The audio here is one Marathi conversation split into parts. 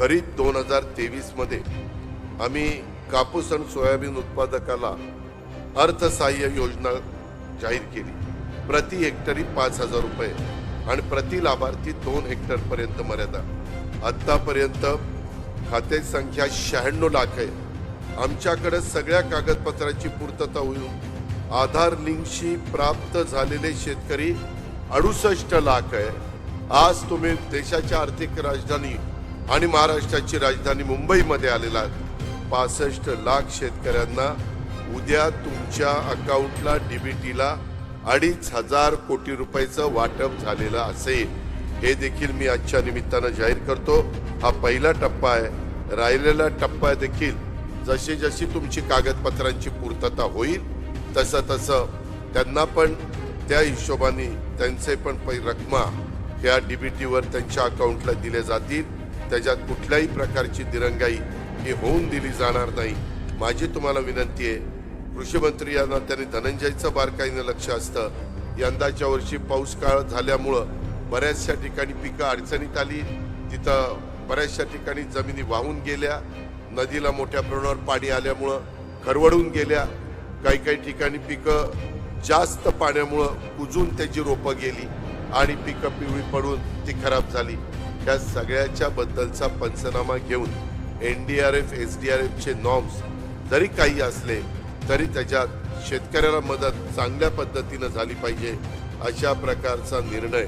खरीप दोन हजार तेवीसमध्ये आम्ही कापूस आणि सोयाबीन उत्पादकाला अर्थसहाय्य योजना जाहीर केली. प्रति हेक्टरी पाच हजार रुपये आणि प्रति लाभार्थी दोन हेक्टरपर्यंत मर्यादा. आत्तापर्यंत खाते संख्या शहाण्णव लाख आहे. आमच्याकडे सगळ्या कागदपत्रांची पूर्तता होऊन आधार लिंकशी प्राप्त झालेले शेतकरी अडुसष्ट लाख आहे. आज तुम्ही देशाच्या आर्थिक राजधानी आणि महाराष्ट्राची राजधानी मुंबईमध्ये आलेला पासष्ट लाख शेतकऱ्यांना उद्या तुमच्या अकाउंटला डीबीटीला अडीच हजार कोटी रुपयाचं वाटप झालेलं असेल. हे देखील मी आजच्या निमित्तानं जाहीर करतो. हा पहिला टप्पा आहे. राहिलेला टप्पा देखील जशी जशी तुमची कागदपत्रांची पूर्तता होईल तसं तसं त्यांना पण त्या हिशोबाने त्यांचे पण पै रकमा ह्या डीबीटीवर त्यांच्या अकाउंटला दिले जातील. त्याच्यात कुठल्याही प्रकारची दिरंगाई ही होऊन दिली जाणार नाही. माझी तुम्हाला विनंती आहे कृषी मंत्री यांना त्यांनी धनंजयचं बारकाईनं लक्ष असतं. यंदाच्या वर्षी पाऊस काळ झाल्यामुळं बऱ्याचशा ठिकाणी पिकं अडचणीत आली. तिथं बऱ्याचशा ठिकाणी जमिनी वाहून गेल्या. नदीला मोठ्या प्रमाणावर पाणी आल्यामुळं खरवडून गेल्या. काही काही ठिकाणी पिकं जास्त पाण्यामुळं कुजून त्याची रोपं गेली आणि पिकं पिवळी पडून ती खराब झाली. त्या सगळ्याच्या बद्दलचा पंचनामा घेऊन N D R F S D R एफचे norms जरी काही असले तरी त्याच्यात शेतकऱ्याला मदत चांगल्या पद्धतीनं झाली पाहिजे अशा प्रकारचा निर्णय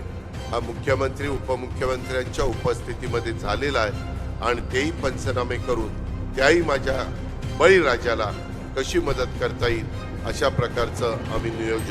हा मुख्यमंत्री उपमुख्यमंत्र्यांच्या उपस्थितीमध्ये झालेला आहे. आणि तेही पंचनामे करून त्याही माझ्या बळीराजाला कशी मदत करता येईल अशा प्रकारचं आम्ही नियोजन